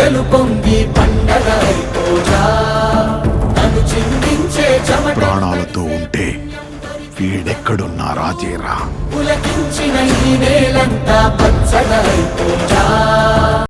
గుండెలు పొంగి పండగ తను నన్ను చిందించే చెమట ప్రాణాలతో ఉంటే వీడెక్కడున్నారా రాజేరా? పులకించిన ఈ నేలంతా పచ్చగా